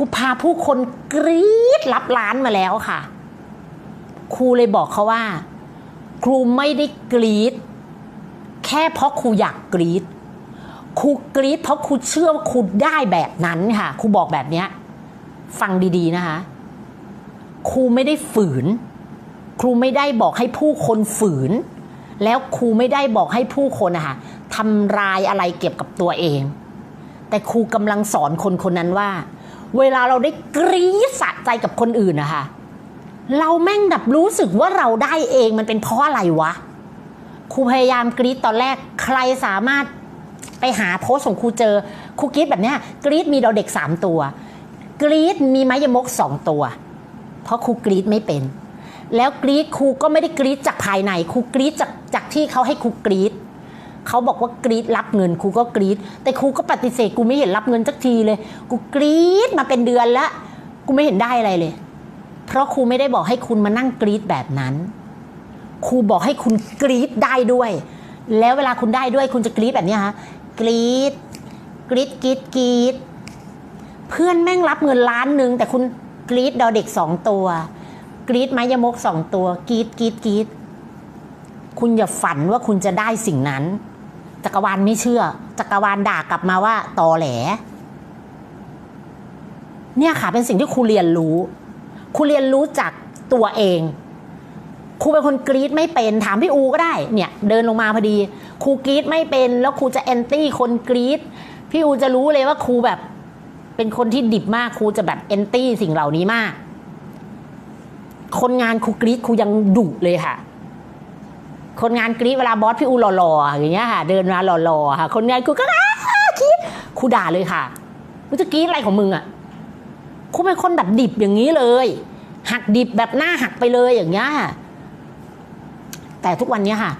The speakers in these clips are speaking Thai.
ครูพาผู้คนกรี๊ดรับล้านมาแล้วค่ะ ครูเลยบอกเขาว่า ครูไม่ได้กรี๊ดแค่เพราะครูอยากกรี๊ดครูกรี๊ดเพราะครูเชื่อว่าครูได้แบบนั้นค่ะครูบอกแบบเนี้ยฟังดีๆนะคะ ครูไม่ได้ฝืน ครูไม่ได้บอกให้ผู้คนฝืน แล้วครูไม่ได้บอกให้ผู้คนนะคะทำรายอะไรเกี่ยวกับตัวเอง แต่ครูกำลังสอนคนคนนั้นว่า เวลาเราได้กรี๊ดสะใจกับคนอื่นนะคะเราแม่งแบบรู้สึกว่าเราได้เองมันเป็นเพราะอะไรวะครูพยายามกรี๊ดตอนแรกใครสามารถไปหาโพสต์ของครูเจอครูกรี๊ดแบบเนี้ยกรี๊ดมีเราเด็กสามตัว กรี๊ดมีไม้ยมกสองตัว เพราะครูกรี๊ดไม่เป็น แล้วกรี๊ดครูก็ไม่ได้กรี๊ดจากภายในครูกรี๊ดจากจากที่เขาให้ครูกรี๊ด เขาบอกว่ากรี๊ดรับเงินครูก็กรี๊ดแต่ครูก็ปฏิเสธกูไม่เห็นรับเงินสักทีเลย กูกรี๊ดมาเป็นเดือนล้วกูไม่เห็นได้อะไรเลย เพราะครูไม่ได้บอกให้คุณมานั่งกรี๊ดแบบนั้นครูบอกให้คุณกรี๊ดได้ด้วย แล้วเวลาคุณได้ด้วยคุณจะกรี๊ดแบบนี้ฮะกรี๊ดกรี๊ดกรี๊ดกรี๊ดเพื่อนแม่งรับเงินล้านหนึ่งแต่คุณกรี๊ดดอเด็กสองตัว กรี๊ดไม้ยมกสองตัวกรี๊ดกรี๊ดกรี๊ดคุณอย่าฝันว่าคุณจะได้สิ่งนั้น จักรวาลไม่เชื่อ จักรวาลด่ากลับมาว่าตอแหล เนี่ยค่ะเป็นสิ่งที่ครูเรียนรู้ครูเรียนรู้จากตัวเองครูเป็นคนกรีดไม่เป็นถามพี่อูก็ได้เนี่ยเดินลงมาพอดีครูกรีดไม่เป็นแล้วครูจะแอนตี้คนกรีดพี่อูจะรู้เลยว่าครูแบบ เป็นคนที่ดิบมากครูจะแบบแอนตี้สิ่งเหล่านี้มาก คนงานครูกรีดครูยังดุเลยค่ะ คนงานกรีดเวลาบอสพี่อูหล่อๆอย่างเงี้ยค่ะ เดินมาหล่อๆค่ะ คนงานครูก็อ้ากรีดครูด่าเลยค่ะมึงจะกรีดอะไรของมึงอะคูเป็นคนแบบดิบอย่างนี้เลย หักดิบแบบหน้าหักไปเลยอย่างเงี้ยค่ะแต่ทุกวันนี้ค่ะ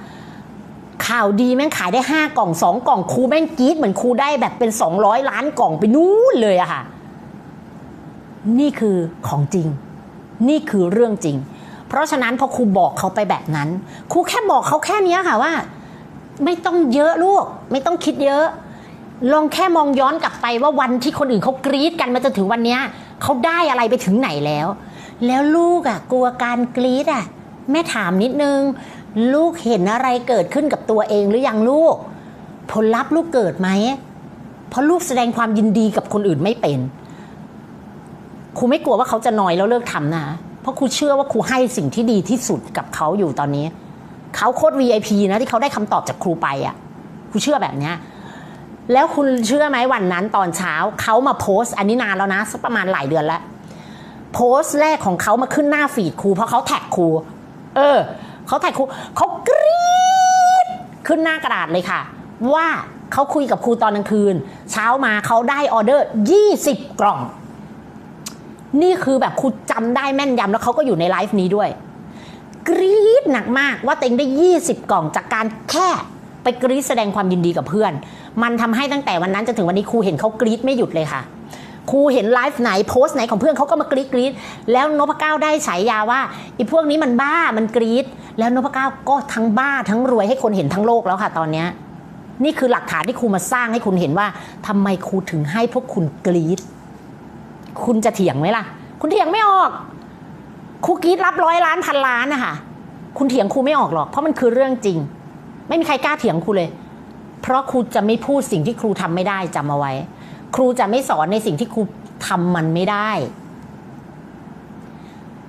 ข่าวดีแม่งขายได้ห้ากล่องสองกล่องครูแม่งกรี๊ดเหมือนครูได้แบบเป็นสองร้อยล้านกล่องไปนู่นเลยอะค่ะ นี่คือของจริง นี่คือเรื่องจริง เพราะฉะนั้นพอครูบอกเขาไปแบบนั้น ครูแค่บอกเขาแค่นี้ค่ะว่า ไม่ต้องเยอะลูก ไม่ต้องคิดเยอะ ลองแค่มองย้อนกลับไปว่าวันที่คนอื่นเขากรี๊ดกันมาจนถึงวันนี้เขาได้อะไรไปถึงไหนแล้ว แล้วลูกอะ กลัวการกรี๊ดอะ แม่ถามนิดนึง ลูกเห็นอะไรเกิดขึ้นกับตัวเองหรือยังลูก ผลลัพธ์ลูกเกิดไหมเพราะลูกแสดงความยินดีกับคนอื่นไม่เป็นครูไม่กลัวว่าเขาจะนอยแล้วเลิกทำนะเพ ราะครูเชื่อว่าครูให้สิ่งที่ดีที่สุดกับเขาอยู่ตอนนี้ เขาโคตร VIP นะที่เขาได้คำตอบจากครูไปอะครูเชื่อแบบเนี้ยแล้วคุณเชื่อไหมวันนั้นตอนเช้าเขามาโพสต์อันนี้นานแล้วนะสักประมาณหลายเดือนแล้วโพสต์แรกของเขามาขึ้นหน้าฟีดครูเพราะเขาแท็กครูเออเขาแท็กครูเขากรี๊ดขึ้นหน้ากระดาษเลยค่ะ ว่าเขาคุยกับครูตอนกลางคืน เช้ามาเขาได้ออเดอร์ 20 กล่อง นี่คือแบบครูจำได้แม่นยำแล้วเขาก็อยู่ในไลฟ์นี้ด้วย กรี๊ดหนักมากว่าเต็งได้ 20 กล่องจากการแค่ไปกรี๊ดแสดงความยินดีกับเพื่อน มันทำให้ตั้งแต่วันนั้นจนถึงวันนี้ครูเห็นเขากรี๊ดไม่หยุดเลยค่ะครูเห็นไลฟ์ไหนโพสต์ไหนของเพื่อนเขาก็มากรี๊ดกรี๊ดแล้วนพเก้าได้ฉายาว่าไอ้พวกนี้มันบ้ามันกรี๊ดแล้วนพเก้าก็ทั้งบ้าทั้งรวยให้คนเห็นทั้งโลกแล้วค่ะตอนเนี้ยนี่คือหลักฐานที่ครูมาสร้างให้คุณเห็นว่าทำไมครูถึงให้พวกคุณกรี๊ด คุณจะเถียงไหมล่ะ คุณเถียงไม่ออกครูกรี๊ดรับร้อยล้านพันล้านนะคะคุณเถียงครูไม่ออกหรอกเพราะมันคือเรื่องจริง ไม่มีใครกล้าเถียงครูเลย เพราะครูจะไม่พูดสิ่งที่ครูทำไม่ได้จำเอาไว้ ครูจะไม่สอนในสิ่งที่ครูทำมันไม่ได้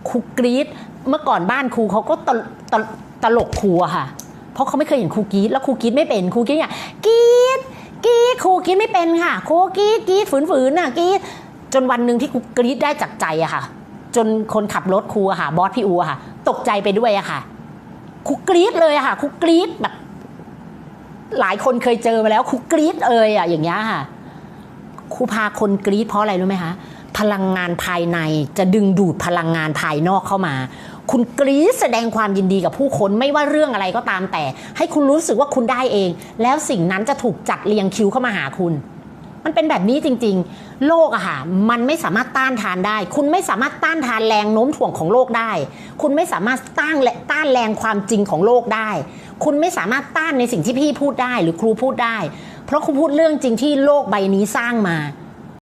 ครูกรี๊ดเมื่อก่อนบ้านครูเขาก็ตลตลตลกครูอะค่ะ เพราะเขาไม่เคยเห็นครูกรี๊ดแล้วครูกรี๊ดไม่เป็นครูกรี๊ดเนี่ยกรี๊ดกรี๊ดครูกรี๊ดไม่เป็นค่ะ ครูกรี๊ดกรี๊ดฝืนๆน่ะกรี๊ด จนวันหนึ่งที่ครูกรี๊ดได้จากใจอะค่ะ จนคนขับรถครูอะค่ะบอสพี่อูอะค่ะ ตกใจไปด้วยอะค่ะครูกรี๊ดเลยอะค่ะครูกรี๊ดแบบ หลายคนเคยเจอมาแล้วครูกรี๊ดเอยอะอย่างเงี้ยค่ะครูพาคนกรี๊ดเพราะอะไรรู้ไหมคะพลังงานภายในจะดึงดูดพลังงานภายนอกเข้ามา คุณกรี๊ดแสดงความยินดีกับผู้คนไม่ว่าเรื่องอะไรก็ตามแต่ ให้คุณรู้สึกว่าคุณได้เอง แล้วสิ่งนั้นจะถูกจัดเรียงคิวเข้ามาหาคุณ มันเป็นแบบนี้จริง ๆ โลกอะค่ะมันไม่สามารถต้านทานได้ คุณไม่สามารถต้านทานแรงโน้มถ่วงของโลกได้ คุณไม่สามารถต้านและต้านแรงความจริงของโลกได้ คุณไม่สามารถต้านในสิ่งที่พี่พูดได้ หรือครูพูดได้ เพราะครูพูดเรื่องจริงที่โลกใบนี้สร้างมา